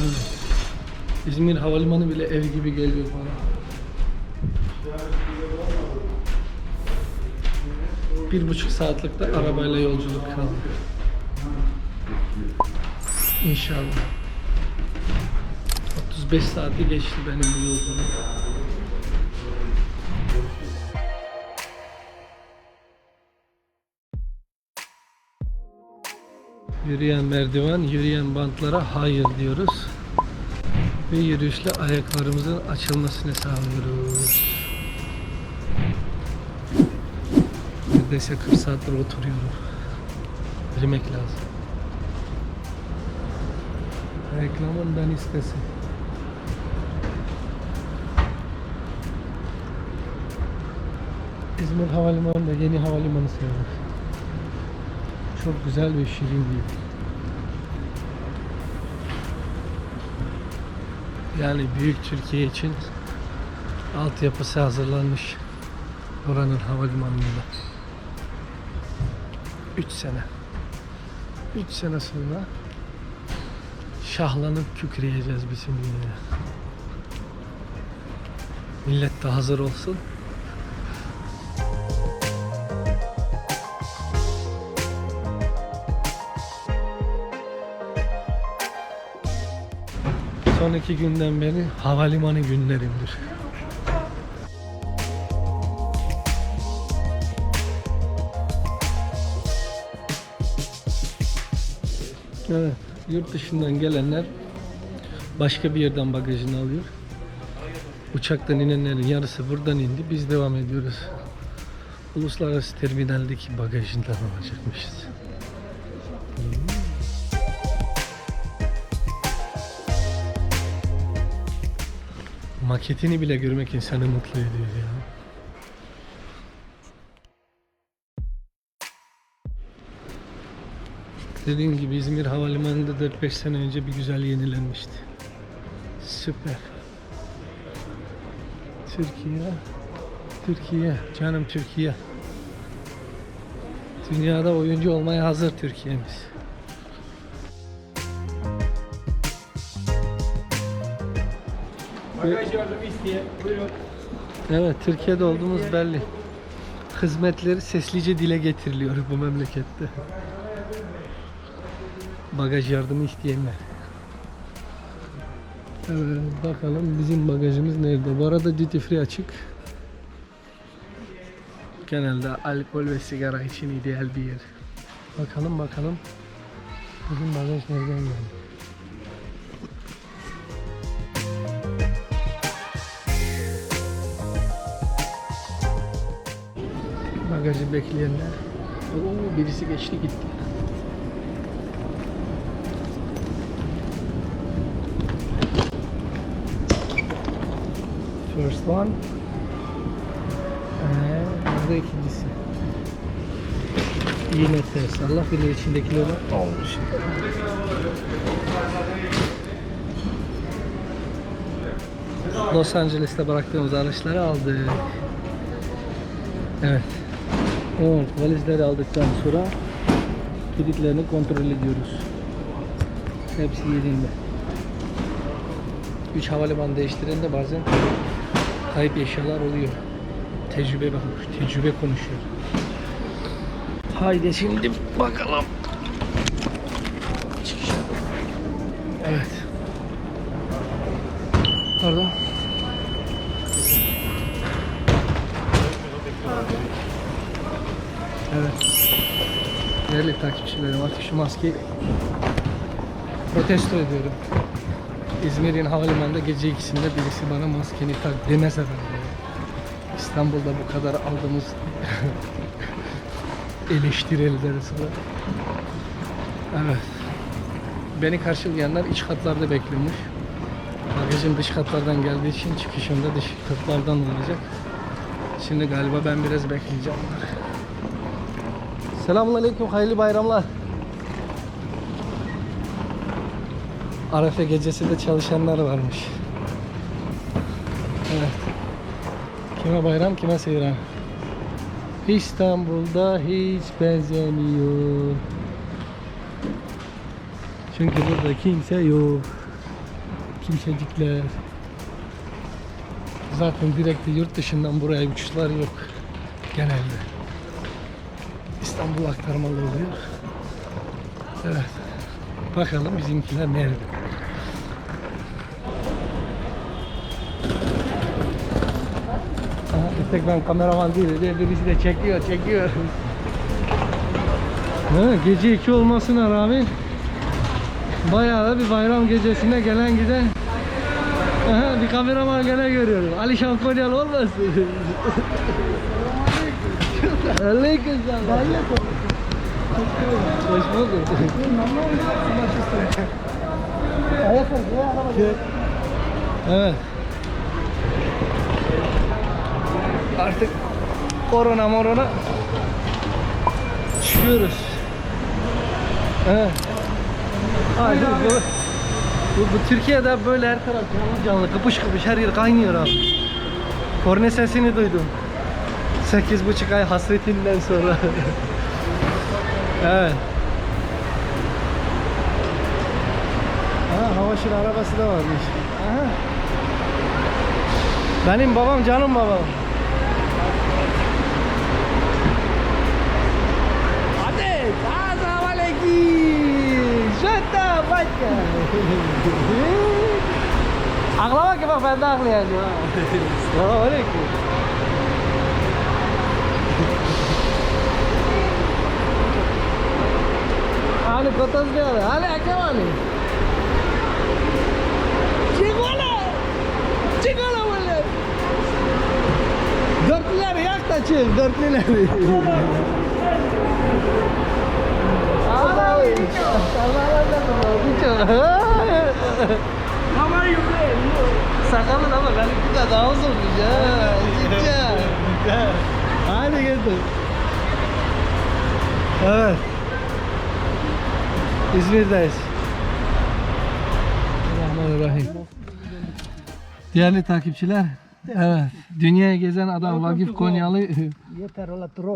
Evet. İzmir Havalimanı bile ev gibi geliyor bana. Bir buçuk saatlik de arabayla yolculuk kaldı. İnşallah. 35 saati geçti benim bu yolculuk. Yürüyen merdiven, yürüyen bantlara hayır diyoruz. Ve yürüyüşle ayaklarımızın açılmasını sağlıyoruz. Neredeyse 40 saattir oturuyorum. Yürümek lazım. Reklamın ben istesin. İzmir Havalimanı da yeni havalimanı sayılır. Çok güzel ve şirin değil. Yani büyük Türkiye için altyapısı hazırlanmış oranın havalimanında. 3 sene. 3 sene sonra şahlanıp kükreyeceğiz bütün dünya. Millet de hazır olsun. İki günden beri havalimanı günlerimdir. Evet, yurt dışından gelenler başka bir yerden bagajını alıyor. Uçaktan inenlerin yarısı buradan indi. Biz devam ediyoruz. Uluslararası terminaldeki bagajından alacakmışız. Maketini bile görmek insanı mutlu ediyor ya. Dediğim gibi İzmir Havalimanı'nda 4-5 sene önce bir güzel yenilenmişti. Süper. Türkiye. Türkiye. Canım Türkiye. Dünyada oyuncu olmaya hazır Türkiye'miz. Bagaj. Evet, Türkiye'de olduğumuz belli. Hizmetleri seslice dile getiriliyor bu memlekette. Bagaj yardımı isteyenler. Evet, bakalım bizim bagajımız nerede? Bu arada duty free açık. Genelde alkol ve sigara için ideal bir yer. Bakalım bakalım. Bizim bagaj nereden geldi? Bagajı bekleyenler. Oo, birisi geçti gitti. First one. Ee, burada ikincisi. Yine ters. Allah bilir içindekileri olmuş. Los Angeles'te bıraktığımız araçları aldık. Evet. Evet, valizleri aldıktan sonra kilitlerini kontrol ediyoruz. Hepsi yerinde. 3 havalimanı değiştirende bazen kayıp eşyalar oluyor. Tecrübe bakmış, tecrübe konuşuyor. Haydi şimdi bakalım. Çıkışa. Evet. Pardon. Evet. Değerli takipçilerim artık şu maskeyi protesto ediyorum. İzmir'in havalimanında gece ikisinde birisi bana maskeni tak demese ben de. İstanbul'da bu kadar aldığımız eleştirileri sonra. Evet. Beni karşılayanlar iç katlarda bekliyormuş. Bagajım dış katlardan geldiği için çıkışımda dış katlardan olacak. Şimdi galiba ben biraz bekleyeceğim. Selamun Aleyküm, hayırlı bayramlar. Arefe gecesi de çalışanlar varmış. Evet. Kime bayram, kime seyran. İstanbul'da hiç benzemiyor. Çünkü burada kimse yok. kimsecikler. Zaten direkt yurt dışından buraya uçuşlar yok genelde. İstanbul aktarmalı oluyor. Evet. Bakalım bizimkiler nerede? Aha, ben kameraman değilim. diye Birisi de çekiyor, çekiyor. Ha, gece 2 olmasına rağmen bayağı da bir bayram gecesine gelen giden Aha, bir kameraman gene görüyorum. Ali Şampanyalı olmasın? Aleyküm selam. Hoş bulduk. Evet. Artık korona morona çıkıyoruz. Evet. Haydi bu, bu, bu Türkiye'de böyle her taraf canlı canlı kıpış kıpış her yer kaynıyor abi. Korne sesini duydum. Sekiz buçuk ay hasretinden sonra. evet. Aha Havaşır arabası da varmış. Aha. Benim babam canım babam. Hadi, Assalamualaikum. Şata başka. Ağlama ki bak ben de ağlayacağım. Selamünaleyküm. Ali kotas ne var? Ali akam Ali. Çikola. Çikola böyle. Dörtlüler yak da çık, dörtlüler. Allah How are you, Sakalın ama benimki de daha uzunmuş ha. Cidden. Hadi getir. Evet. İzmir'deyiz. Bismillahirrahmanirrahim. Değerli takipçiler, evet. Dünyayı gezen adam Vakif Konyalı.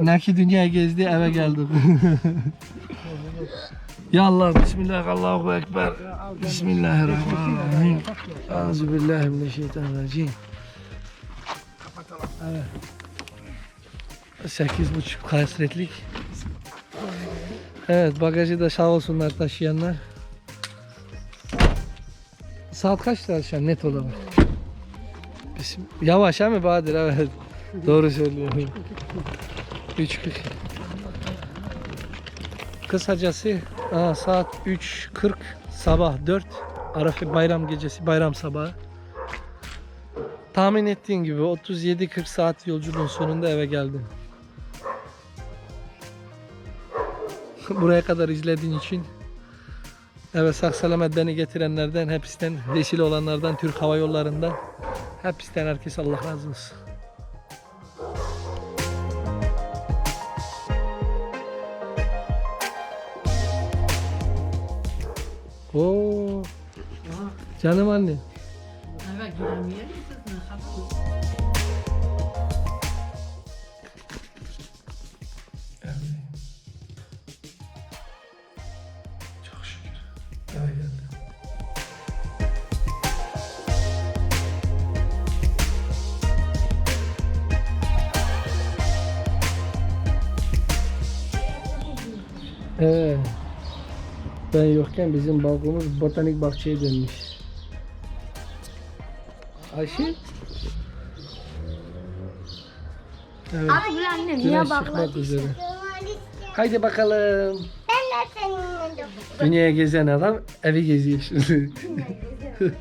Neki dünyayı gezdi eve geldik. ya Allah, Bismillah, Allahu Ekber. Bismillahirrahmanirrahim. Euzubillahimineşşeytanirracim. Evet. Sekiz buçuk hasretlik. Evet bagajı da sağ olsunlar taşıyanlar. Saat kaçta şu an net olarak? Bism- Yavaş ha mi Bahadır evet. Doğru söylüyorum. 3.40 Kısacası aa, saat 3.40 sabah 4 Arafa bayram gecesi bayram sabahı Tahmin ettiğin gibi 37-40 saat yolculuğun sonunda eve geldim. Buraya kadar izlediğin için Evet sağ selamet beni getirenlerden, hepsinden, vesile olanlardan, Türk Hava Yolları'ndan hepsinden herkes Allah razı olsun. Oo. Canım anne. Evet Evet. Ben yokken bizim balkonumuz botanik bahçeye dönmüş. Ayşe? Evet. Abi bu Güneş niye çıkmak bağladı? üzere. Haydi bakalım. Ben de seninle de Dünyaya gezen adam evi geziyor şimdi.